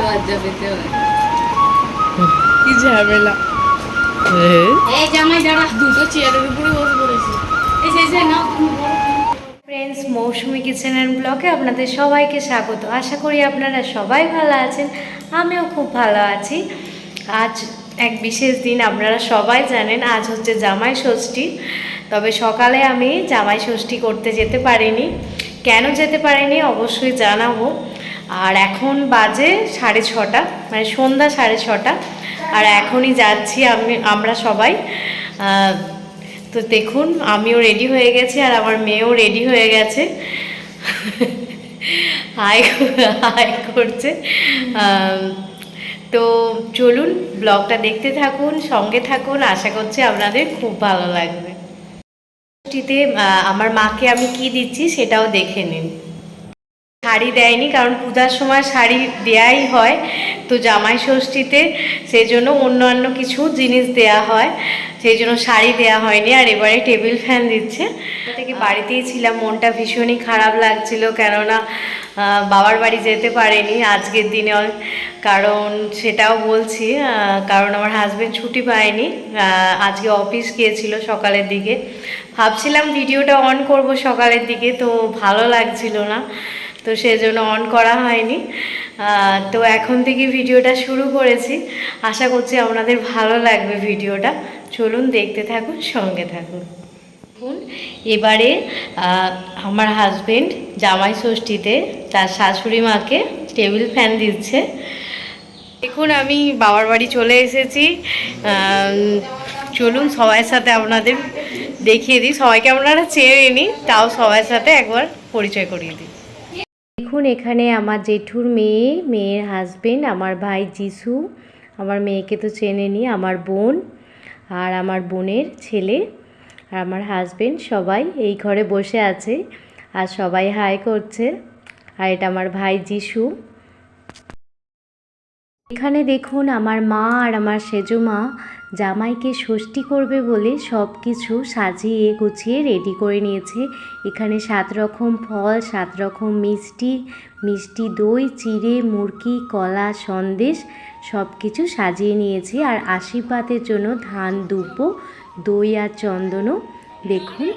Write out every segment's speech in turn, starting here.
লজ্জা পেতে হয় কি ঝামেলা? এই জামাই দাঁড়া দুটো চেয়ারের উপরে বসে পড়েছি। এই যে, যে now friends Mousumi kitchen and ব্লগে আপনাদের সবাইকে স্বাগত। আশা করি আপনারা সবাই ভালো আছেন। আমিও খুব ভালো আছি। আজ এক বিশেষ দিন আপনারা সবাই জানেন আজ হচ্ছে জামাই ষষ্ঠী। তবে সকালে আমি জামাই ষষ্ঠী করতে যেতে পারিনি। কেন যেতে পারিনি অবশ্যই জানাব। আর এখন বাজে সাড়ে ছটা মানে সন্ধ্যা সাড়ে ছটা। আর এখনই যাচ্ছি আমি, আমরা সবাই। তো দেখুন, আমিও রেডি হয়ে গেছি আর আমার মেয়েও রেডি হয়ে গেছে। হাই হাই করছে। তো চলুন ব্লগটা দেখতে থাকুন, সঙ্গে থাকুন। আশা করছি আপনাদের খুব ভালো লাগবে। আমার মাকে আমি কি দিচ্ছি সেটাও দেখে নিন। শাড়ি দেয়নি কারণ পূজার সময় শাড়ি দেয়াই হয় তো জামাই ষষ্ঠীতে সেই জন্য অন্যান্য কিছু জিনিস দেয়া হয় সেই জন্য শাড়ি দেয়া হয়নি আর এবারে টেবিল ফ্যান দিচ্ছে। থেকে বাড়িতেই ছিলাম মনটা ভীষণই খারাপ লাগছিল কেননা বাবার বাড়ি যেতে পারেনি আজকের দিনে কারণ সেটাও বলছি কারণ আমার হাজবেন্ড ছুটি পায়নি আজকে অফিস গিয়েছিল সকালের দিকে। ভাবছিলাম ভিডিওটা অন করব সকালের দিকে তো ভালো লাগছিল না। তো সেজন্য অন করা হয়নি। তো এখন থেকে ভিডিওটা শুরু করেছি। আশা করছি আপনাদের ভালো লাগবে ভিডিওটা। চলুন দেখতে থাকুন, সঙ্গে থাকুন। এবারে আমার হাজবেন্ড জামাই ষষ্ঠীতে তার শাশুড়ি মাকে টেবিল ফ্যান দিচ্ছে। দেখুন, আমি বাবার বাড়ি চলে এসেছি। চলুন সবার সাথে আপনাদের দেখিয়ে দিই। সবাইকে আপনারা চেয়ে নিই তাও সবার সাথে একবার পরিচয় করিয়ে দিই। দেখুন, এখানে আমার জেঠুর মেয়ে, মেয়ের হাজবেন্ড আমার ভাই যিশু আমার মেয়েকে তো চেনেনি আমার বোন আর আমার বোনের ছেলে আর আমার হাজবেন্ড সবাই এই ঘরে বসে আছে আর সবাই হাই করছে আর এটা আমার ভাই যিশু এখানে দেখুন, আমার মা আর আমার সেজো মা জামাইকে ষষ্ঠী করবে বলে সব কিছু সাজিয়ে গুছিয়ে রেডি করে নিয়েছে। এখানে সাত রকম ফল, সাত রকম মিষ্টি মিষ্টি দই, চিড়ে মুরকি কলা, সন্দেশ সব কিছু সাজিয়ে নিয়েছে। আর আশীর্বাদের জন্য ধান, দুব্ব, দই আর চন্দনও দেখুন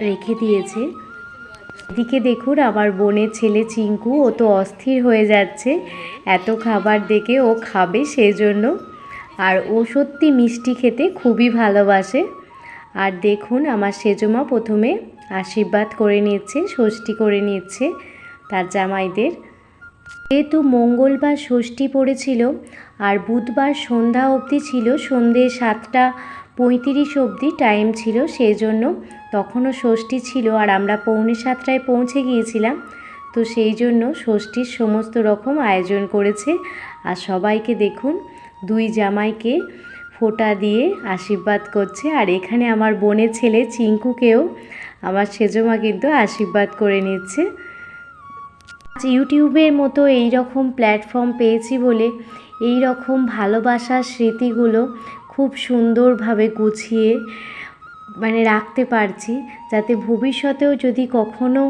রেখে দিয়েছে। এদিকে দেখুন আমার বোনের ছেলে চিঙ্কু, ও তো অস্থির হয়ে যাচ্ছে। এত খাবার দেখে ও খাবে সেই জন্য আর ও সত্যি মিষ্টি খেতে খুবই ভালোবাসে। আর দেখুন, আমার সেজমা প্রথমে আশীর্বাদ করে নিচ্ছে, ষষ্ঠী করে নিচ্ছে তার জামাইদের। যেহেতু মঙ্গলবার ষষ্ঠী পড়েছিল, আর বুধবার সন্ধ্যা অবধি ছিল, সন্ধে সাতটা পঁয়ত্রিশ অবধি টাইম ছিল সেই জন্য তখনও ষষ্ঠী ছিল আর আমরা পৌনে সাতটায় পৌঁছে গিয়েছিলাম। তো সেই জন্য ষষ্ঠীর সমস্ত রকম আয়োজন করেছে। আর সবাইকে দেখুন দুই জামাইকে ফোঁটা দিয়ে আশীর্বাদ করছে। আর এখানে আমার বোনের ছেলে চিঙ্কুকেও আমার সেজমা কিন্তু আশীর্বাদ করে নিচ্ছে। ইউটিউবের মতো এই রকম প্ল্যাটফর্ম পেয়েছি বলে এই রকম ভালোবাসার স্মৃতিগুলো খুব সুন্দরভাবে গুছিয়ে মানে রাখতে পারছি। যাতে ভবিষ্যতেও যদি কখনো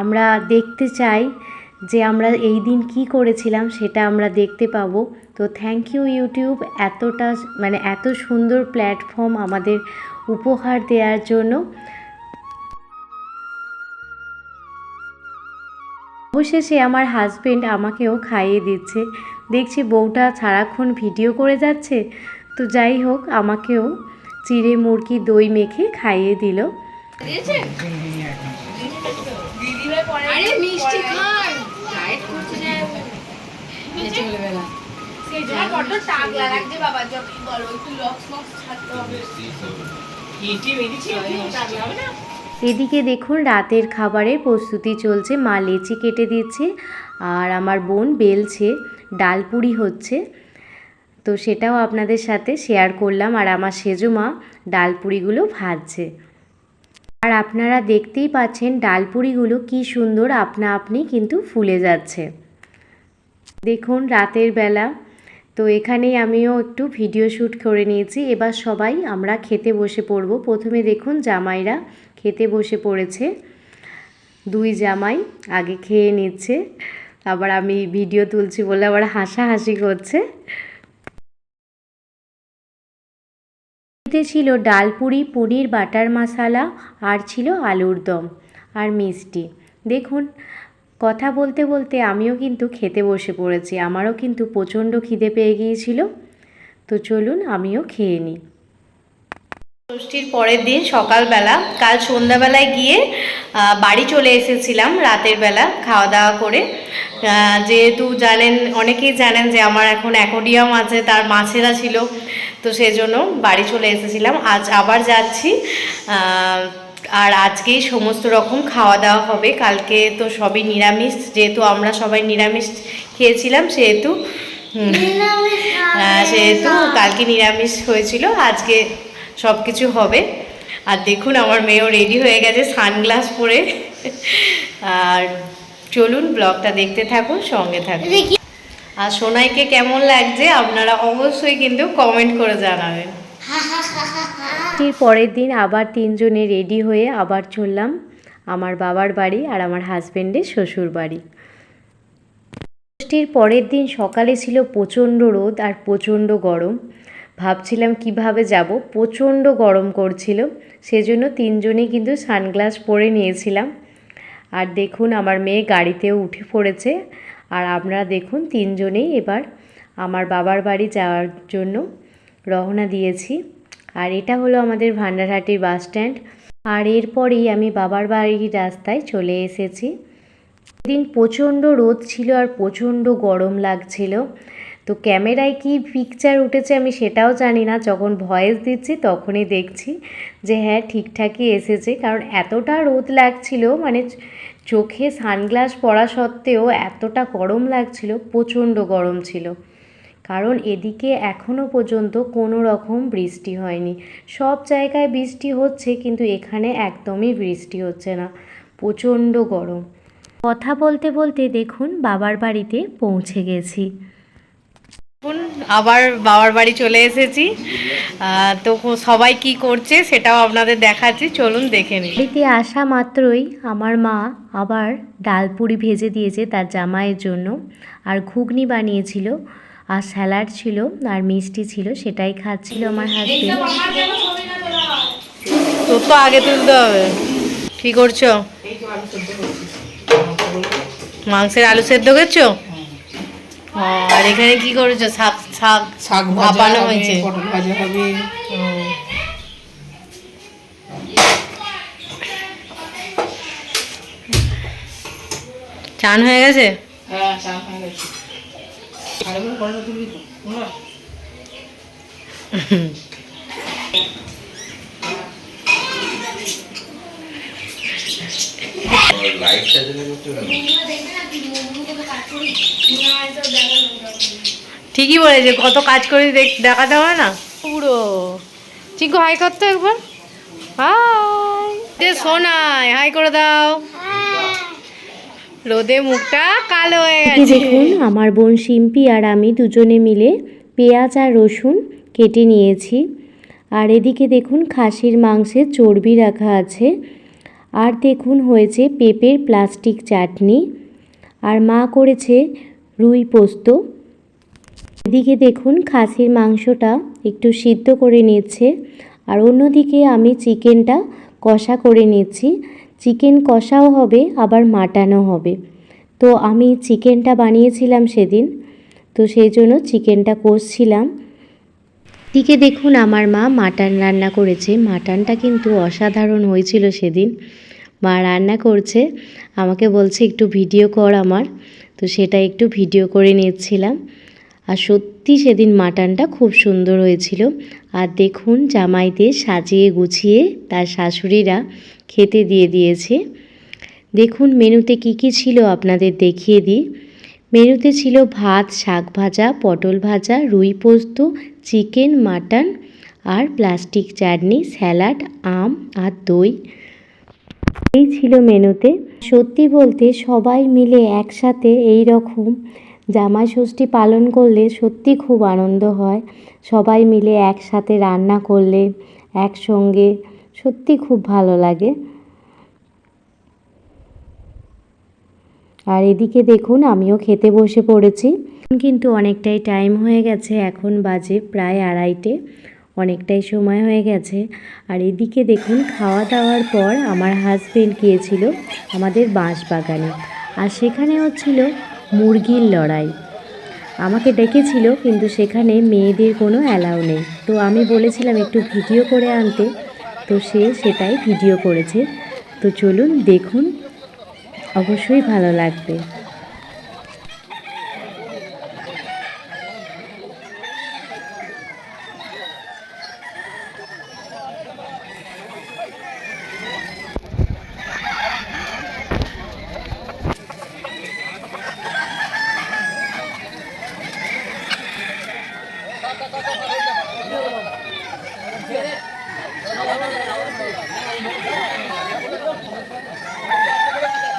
আমরা দেখতে চাই যে আমরা এই দিন কি করেছিলাম, সেটা আমরা দেখতে পাবো। তো থ্যাংক ইউ ইউটিউব এতটা মানে এত সুন্দর প্ল্যাটফর্ম আমাদের উপহার দেওয়ার জন্য। অবশেষে আমার হাজবেন্ড আমাকেও খাইয়ে দিচ্ছে। দেখছি বউটা সারাক্ষণ ভিডিও করে যাচ্ছে। তো যাই হোক আমাকেও চিড়ে মুরগি দই মেখে খাইয়ে দিল। আরে মিষ্টি খান। ডায়েট করছে যে ছেলেবেলা এদিকে দেখুন রাতের খাবারের প্রস্তুতি চলছে। মা লেচি কেটে দিচ্ছে আর আমার বোন বেলছে ডালপুরি হচ্ছে। তো সেটাও আপনাদের সাথে শেয়ার করলাম আর আমার সেজো মা ডালপুরিগুলো ভাজছে। আর আপনারা দেখতেই পাচ্ছেন ডালপুরিগুলো কি সুন্দর আপনা আপনি কিন্তু ফুলে যাচ্ছে। দেখুন রাতের বেলা তো এখানেই আমিও একটু ভিডিও শ্যুট করে নিয়েছি। এবার সবাই আমরা খেতে বসে পড়ব। প্রথমে দেখুন জামাইরা খেতে বসে পড়েছে। দুই জামাই আগে খেয়ে নিচ্ছে। আবার আমি ভিডিও তুলছি বলে আবার হাসাহাসি করছে। ছিল ডালপুরি পনির, বাটার মশালা আর ছিল আলুর দম আর মিষ্টি। দেখুন কথা বলতে বলতে আমিও কিন্তু খেতে বসে পড়েছি। আমারও কিন্তু প্রচণ্ড খিদে পেয়ে গিয়েছিল। তো চলুন আমিও খেয়ে নিই। ষষ্ঠীর পরের দিন সকালবেলা, কাল সন্ধ্যাবেলায় গিয়ে বাড়ি চলে এসেছিলাম রাতের বেলা খাওয়া দাওয়া করে। যেহেতু জানেন, অনেকেই জানেন যে আমার এখন অ্যাকোডিয়াম আছে, তার মাছেরা ছিল। তো সেজন্য বাড়ি চলে এসেছিলাম। আজ আবার যাচ্ছি। আর আজকেই সমস্ত রকম খাওয়া দাওয়া হবে। কালকে তো সবই নিরামিষ যেহেতু আমরা সবাই নিরামিষ খেয়েছিলাম সেহেতু সেহেতু কালকে নিরামিষ হয়েছিল আজকে সব কিছু হবে। আর দেখুন আমার মেয়েও রেডি হয়ে গেছে সানগ্লাস পরে। আর চলুন ব্লগটা দেখতে থাকুন সঙ্গে থাকুন। আর সোনাইকে কেমন লাগছে আপনারা অবশ্যই কিন্তু কমেন্ট করে জানাবেন। এর পরের দিন আবার তিনজনে রেডি হয়ে আবার চললাম আমার বাবার বাড়ি আর আমার হাজবেন্ডের শ্বশুর বাড়ি। ষষ্ঠীর পরের দিন সকালে ছিল প্রচণ্ড রোদ আর প্রচণ্ড গরম। ভাবছিলাম কীভাবে যাব? প্রচণ্ড গরম করছিল, সেজন্য তিনজনেই কিন্তু সানগ্লাস পরে নিয়েছিলাম। আর দেখুন আমার মেয়ে গাড়িতেও উঠে পড়েছে। আর আমরা দেখুন তিনজনেই এবার আমার বাবার বাড়ি যাওয়ার জন্য রওনা দিয়েছি। আর এটা হলো আমাদের ভান্ডারহাটির বাস স্ট্যান্ড। আর এরপরেই আমি বাবার বাড়ির রাস্তায় চলে এসেছি। দিন প্রচণ্ড রোদ ছিল আর প্রচণ্ড গরম লাগছিল। তো ক্যামেরায় কি পিকচার উঠেছে আমি সেটাও জানি না। যখন ভয়েস দিচ্ছি তখনই দেখছি যে হ্যাঁ ঠিকঠাকই এসেছে। কারণ এতটা রোদ লাগছিল মানে চোখে সানগ্লাস পরা সত্ত্বেও এতটা গরম লাগছিল, প্রচণ্ড গরম ছিল। কারণ এদিকে এখনও পর্যন্ত কোনো রকম বৃষ্টি হয়নি। সব জায়গায় বৃষ্টি হচ্ছে কিন্তু এখানে একদমই বৃষ্টি হচ্ছে না। প্রচণ্ড গরম। কথা বলতে বলতে দেখুন বাবার বাড়িতে পৌঁছে গেছি। আবার বাবার বাড়ি চলে এসেছি। তো সবাই কি করছে সেটাও আপনাদের দেখাচ্ছি। চলুন দেখে নিই। বাড়িতে আসা মাত্রই আমার মা আবার ডালপুরি ভেজে দিয়েছে তার জামাইয়ের জন্য। আর ঘুগনি বানিয়েছিল। আর স্যালাড ছিল আর মিষ্টি ছিল সেটাই খাচ্ছিল আমার হাজবেন্ড তোর তো আগে তুলতে হবে। কি করছ? মাংসের আলু সেদ্ধ করছ? আর এখানে কি করেছ? শাক শাক শাক ভাপানো হয়েছে। পটল ভাজা হবে। চান হয়ে গেছে? হ্যাঁ চা হয়ে গেছে। ঠিকই বলেছে কত কাজ করে দেখ- দেখাতে হবে না। পুরো। চিকু হাই করতো একবার। হাই যে সোনাই হাই করে দাও। রোদে মুখটা কালো হয়ে গেছে। দেখুন আমার বোন শিম্পি আর আমি দুজনে মিলে পেঁয়াজ আর রসুন কেটে নিয়েছি। আর এদিকে দেখুন খাসির মাংসের চর্বি রাখা আছে। আর দেখুন হয়েছে পেঁপের প্লাস্টিক চাটনি। আর মা করেছে রুই পোস্ত। এদিকে দেখুন খাসির মাংসটা একটু সিদ্ধ করে নিচ্ছে। আর অন্যদিকে আমি চিকেনটা কষা করে নিচ্ছি। চিকেন কষাও হবে, আবার মাটানো হবে। তো আমি চিকেনটা বানিয়েছিলাম সেদিন, তো সেই জন্য চিকেনটা কষছিলাম। দিকে দেখুন আমার মা মাটন রান্না করেছে। মাটনটা কিন্তু অসাধারণ হয়েছিল সেদিন। মা রান্না করছে। আমাকে বলছে, একটু ভিডিও কর আমার। তো সেটা একটু ভিডিও করে নিচ্ছিলাম। আর সত্যি সেদিন মাটনটা খুব সুন্দর হয়েছিল। আর দেখুন, জামাইদের সাজিয়ে গুছিয়ে তার শাশুড়িরা খেতে দিয়ে দিয়েছে। দেখুন, মেনুতে কি কি ছিল আপনাদের দেখিয়ে দিই। মেনুতে ছিল ভাত, শাক ভাজা, পটল ভাজা, রুই পোস্ত, চিকেন, মাটন আর প্লাস্টিক চাটনি, স্যালাড, আম আর দই। এই ছিল মেনুতে। সত্যি বলতে সবাই মিলে একসাথে এই রকম জামাই ষষ্ঠী পালন করলে সত্যি খুব আনন্দ হয়। সবাই মিলে একসাথে রান্না করলে, একসঙ্গে সত্যি খুব ভালো লাগে। আর এদিকে দেখুন, আমিও খেতে বসে পড়েছি। কিন্তু অনেকটাই টাইম হয়ে গেছে, এখন বাজে প্রায় আড়াইটে। অনেকটাই সময় হয়ে গেছে। আর এদিকে দেখুন খাওয়া দাওয়ার পর আমার হাজবেন্ড গিয়েছিল আমাদের বাঁশ বাগানে আর সেখানে হচ্ছিল মুরগির লড়াই। আমাকে ডেকেছিল, কিন্তু সেখানে মেয়েদের কোনো অ্যালাউ নেই। তো আমি বলেছিলাম, একটু ভিডিও করে আনতে। তো সে সেটাই ভিডিও করেছে। তো চলুন দেখুন, অবশ্যই ভালো লাগবে।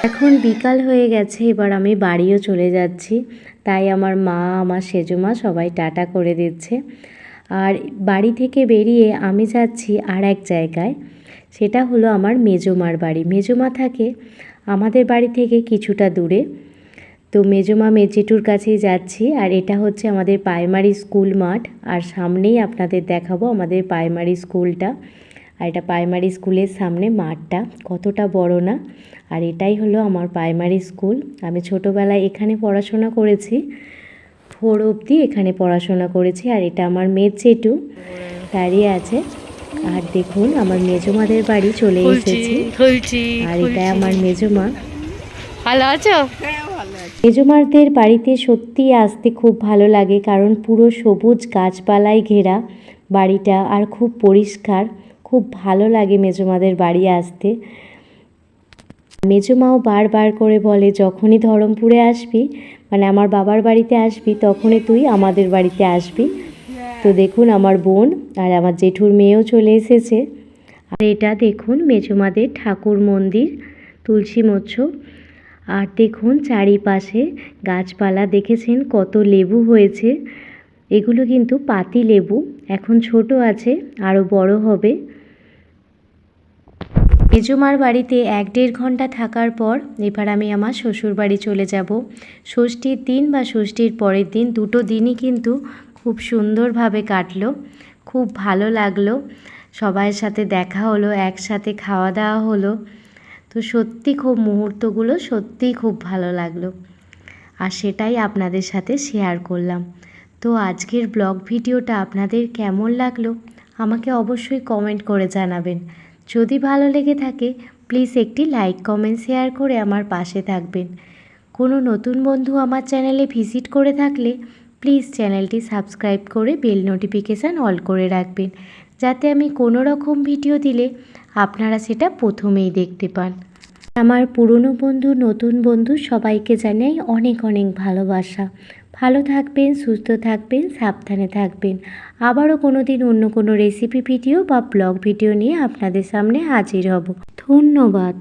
এখন বিকাল হয়ে গেছে, এবার আমি বাড়িও চলে যাচ্ছি। তাই আমার মা, আমার সেজমা সবাই টাটা করে দিচ্ছে। আর বাড়ি থেকে বেরিয়ে আমি যাচ্ছি আর এক জায়গায়। সেটা হলো আমার মেজমার বাড়ি। মেজমা থাকে আমাদের বাড়ি থেকে কিছুটা দূরে। তো মেজমা মেজেটুর কাছেই যাচ্ছি আর এটা হচ্ছে আমাদের প্রাইমারি স্কুল মাঠ। আর সামনেই আপনাদের দেখাবো আমাদের প্রাইমারি স্কুলটা আর এটা প্রাইমারি স্কুলের সামনে মাঠটা কতটা বড় না? আর এটাই হলো আমার প্রাইমারি স্কুল। আমি ছোটোবেলায় এখানে পড়াশোনা করেছি ফোর অবধি এখানে পড়াশোনা করেছি আর এটা আমার মেয়ে চেটু দাঁড়িয়ে আছে। আর দেখুন আমার মেজমাদের বাড়ি চলে এসেছি। আর এটা আমার মেজমা। ভালো আছো? মেজমারদের বাড়িতে সত্যিই আসতে খুব ভালো লাগে কারণ পুরো সবুজ গাছপালায় ঘেরা বাড়িটা আর খুব পরিষ্কার। খুব ভালো লাগে মেজমাদের বাড়ি আসতে। মেজমাও বারবার করে বলে, যখনই ধরমপুরে আসবি মানে আমার বাবার বাড়িতে আসবি, তখনই তুই আমাদের বাড়িতে আসবি। তো দেখুন আমার বোন আর আমার জেঠুর মেয়েও চলে এসেছে। আর এটা দেখুন মেজমাদের ঠাকুর মন্দির, তুলসী মৎস্য। আর দেখুন চারিপাশে গাছপালা, দেখেছেন কত লেবু হয়েছে। এগুলো কিন্তু পাতি লেবু, এখন ছোট আছে আরও বড় হবে। মেজমার বাড়িতে এক দেড় ঘণ্টা থাকার পর এবার আমি আমার শ্বশুর বাড়ি চলে যাব। ষষ্ঠীর দিন বা ষষ্ঠীর পরের দিন দুটো দিনই কিন্তু খুব সুন্দরভাবে কাটলো। খুব ভালো লাগল। সবাইয়ের সাথে দেখা হলো, একসাথে খাওয়া দাওয়া হলো। তো সত্যি খুব মুহূর্তগুলো সত্যিই খুব ভালো লাগল। আর সেটাই আপনাদের সাথে শেয়ার করলাম। তো আজকের ব্লগ ভিডিওটা আপনাদের কেমন লাগল? আমাকে অবশ্যই কমেন্ট করে জানাবেন। যদি ভালো লেগে থাকে প্লিজ একটি লাইক কমেন্ট শেয়ার করে আমার পাশে থাকবেন। কোনো নতুন বন্ধু আমার চ্যানেলে ভিজিট করে থাকলে প্লিজ চ্যানেলটি সাবস্ক্রাইব করে বেল নোটিফিকেশান অল করে রাখবেন। যাতে আমি কোনো রকম ভিডিও দিলে আপনারা সেটা প্রথমেই দেখতে পান। আমার পুরনো বন্ধু, নতুন বন্ধু সবাইকে জানাই অনেক অনেক ভালোবাসা। ভালো থাকবেন, সুস্থ থাকবেন, সাবধানে থাকবেন। আবারও কোনো দিন অন্য কোনো রেসিপি ভিডিও বা ব্লগ ভিডিও নিয়ে আপনাদের সামনে হাজির হব। ধন্যবাদ।